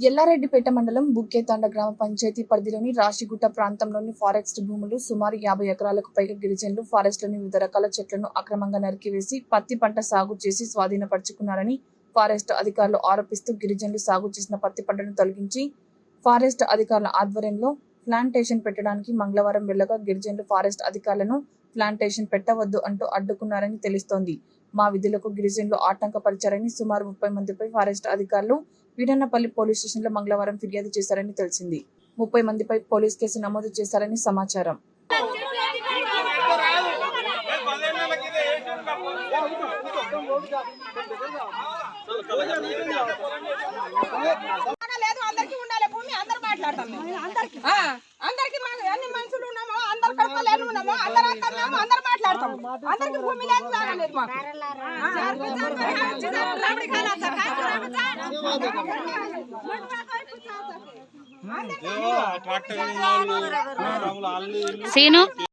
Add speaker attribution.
Speaker 1: ఎల్లారెడ్డిపేట మండలం బుక్కేతాండ గ్రామ పంచాయతీ పరిధిలోని రాశిగుట్ట ప్రాంతంలోని ఫారెస్ట్ భూములు సుమారు యాభై ఎకరాలకు పైగా గిరిజనులు ఫారెస్ట్లోని వివిధ రకాల చెట్లను అక్రమంగా నరికివేసి పత్తి పంట సాగు చేసి స్వాధీనపరుచుకున్నారని ఫారెస్ట్ అధికారులు ఆరోపిస్తూ గిరిజనులు సాగు చేసిన పత్తి పంటను తొలగించి ఫారెస్ట్ అధికారుల ఆధ్వర్యంలో ప్లాంటేషన్ పెట్టడానికి మంగళవారం వెళ్ళగా గిరిజనులు ఫారెస్ట్ అధికారులను ప్లాంటేషన్ పెట్టవద్దు అంటూ అడ్డుకున్నారని తెలుస్తోంది. మా విధులకు గిరిజనులు ఆటంకపరిచారని సుమారు ముప్పై మందిపై ఫారెస్ట్ అధికారులు వీరన్నపల్లి పోలీస్ స్టేషన్లో మంగళవారం ఫిర్యాదు చేశారని తెలిసింది. ముప్పై మందిపై పోలీస్ కేసు నమోదు చేశారని సమాచారం.
Speaker 2: లేదు అందరికి ఉండాలి భూమి అందరు మాట్లాడతాం అందరికి అందరు అంటున్నామో అందరు మాట్లాడతాం అందరికి భూమి లేదు జాగా మాకు
Speaker 3: సీను